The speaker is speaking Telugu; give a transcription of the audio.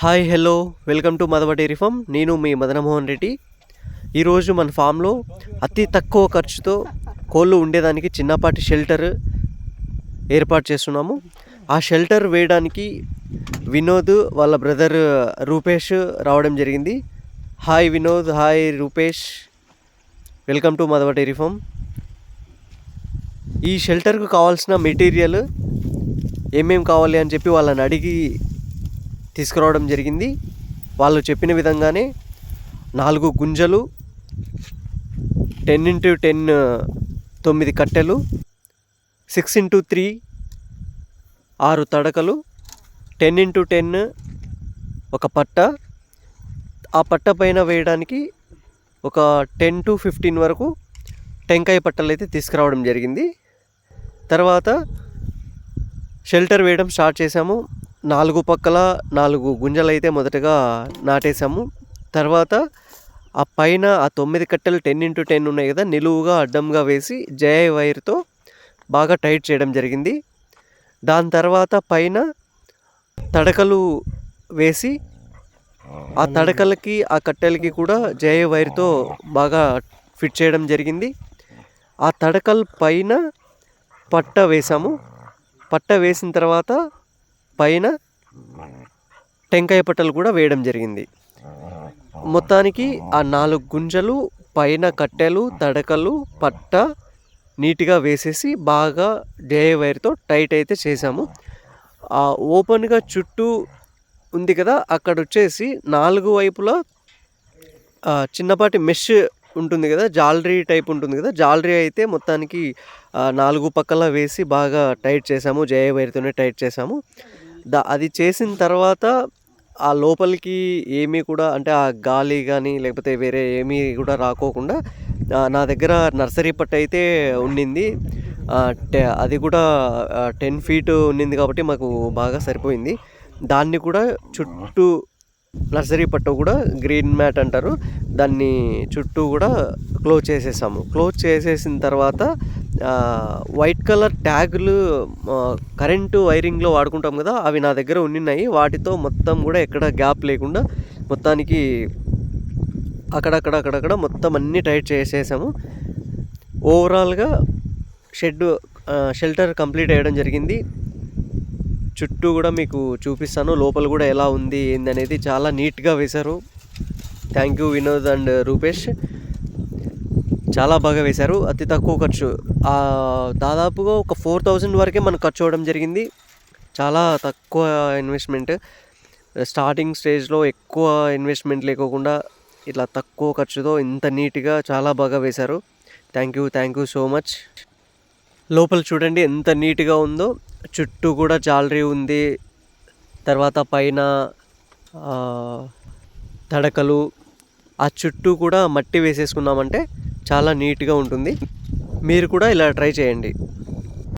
Hi hello. Welcome to Madava dairy farm. నేను మీ మదనమోహన్ రెడ్డి. ఈరోజు మన ఫామ్లో అతి తక్కువ ఖర్చుతో కోళ్ళు ఉండేదానికి చిన్నపాటి షెల్టర్ ఏర్పాటు చేస్తున్నాము. ఆ షెల్టర్ వేయడానికి వినోద్ వాళ్ళ బ్రదర్ రూపేష్ రావడం జరిగింది. Hi Vinod hi Rupesh. Welcome to Madava dairy farm. ఈ షెల్టర్కు కావాల్సిన మెటీరియల్ ఏమేం కావాలి అని చెప్పి వాళ్ళని అడిగి తీసుకురావడం జరిగింది. వాళ్ళు చెప్పిన విధంగానే నాలుగు గుంజలు టెన్ ఇంటూ టెన్ తొమ్మిది కట్టెలు సిక్స్ ఇంటూ త్రీ ఆరు తడకలు టెన్ ఇంటూ టెన్ ఒక పట్ట. ఆ పట్ట పైన వేయడానికి ఒక టెన్ టు ఫిఫ్టీన్ వరకు టెంకాయ పట్టలు అయితే తీసుకురావడం జరిగింది. తర్వాత షెల్టర్ వేయడం స్టార్ట్ చేశాము. నాలుగు పక్కల నాలుగు గుంజలు అయితే మొదటగా నాటేశాము. తర్వాత ఆ పైన ఆ తొమ్మిది కట్టెలు టెన్ ఇంటూ టెన్ ఉన్నాయి కదా నిలువుగా అడ్డంగా వేసి జయ వైర్తో బాగా టైట్ చేయడం జరిగింది. దాని తర్వాత పైన తడకలు వేసి ఆ తడకలకి ఆ కట్టెలకి కూడా జయ వైర్తో బాగా ఫిట్ చేయడం జరిగింది. ఆ తడకల పైన పట్ట వేసాము పట్ట వేసిన తర్వాత పైన టెంకాయ పట్టలు కూడా వేయడం జరిగింది. మొత్తానికి ఆ నాలుగు గుంజలు పైన కట్టెలు తడకలు పట్ట నీట్గా వేసేసి బాగా డే వైర్తో టైట్ అయితే చేసాము ఆ ఓపెన్గా చుట్టూ ఉంది కదా అక్కడ వచ్చేసి నాలుగు వైపులా చిన్నపాటి మెష్ ఉంటుంది కదా జాలరీ టైప్ ఉంటుంది కదా జాలరీ అయితే మొత్తానికి నాలుగు పక్కల వేసి బాగా టైట్ చేసాము జయ వైర్తోనే టైట్ చేసాము దా అది చేసిన తర్వాత ఆ లోపలికి ఏమీ కూడా అంటే ఆ గాలి కానీ లేకపోతే వేరే ఏమీ కూడా రాకోకుండా నా దగ్గర నర్సరీ పట్టు అయితే ఉండింది టె- అది కూడా టెన్ ఫీట్ ఉండింది కాబట్టి మాకు బాగా సరిపోయింది. దాన్ని కూడా చుట్టూ నర్సరీ పట్టు కూడా గ్రీన్ మ్యాట్ అంటారు. దాన్ని చుట్టూ కూడా క్లోజ్ చేసేసాము. క్లోజ్ చేసేసిన తర్వాత వైట్ కలర్ ట్యాగులు కరెంటు వైరింగ్లో వాడుకుంటాం కదా అవి నా దగ్గర ఉన్నాయి వాటితో మొత్తం కూడా ఎక్కడ గ్యాప్ లేకుండా మొత్తానికి అక్కడక్కడ అక్కడక్కడ మొత్తం అన్నీ టైట్ చేసేసాము. ఓవరాల్గా షెడ్ షెల్టర్ కంప్లీట్ అయ్యడం జరిగింది. చుట్టూ కూడా మీకు చూపిస్తాను లోపల కూడా ఎలా ఉంది ఏందనేది చాలా నీట్గా వేశారు. Thank you Vinod and Rupesh. చాలా బాగా వేశారు. అతి తక్కువ ఖర్చు. దాదాపుగా ఒక ఫోర్ థౌజండ్ వరకే మనకు ఖర్చు అవ్వడం జరిగింది. చాలా తక్కువ ఇన్వెస్ట్మెంట్. స్టార్టింగ్ స్టేజ్లో ఎక్కువ ఇన్వెస్ట్మెంట్ లేకోకుండా ఇట్లా తక్కువ ఖర్చుతో ఇంత నీట్గా చాలా బాగా వేశారు. Thank you thank you so much లోపల చూడండి ఎంత నీట్గా ఉందో. చుట్టూ కూడా జాలరీ ఉంది. తర్వాత పైన తడకలు. ఆ చుట్టూ కూడా మట్టి వేసేసుకున్నామంటే చాలా నీట్గా ఉంటుంది. మీరు కూడా ఇలా ట్రై చేయండి.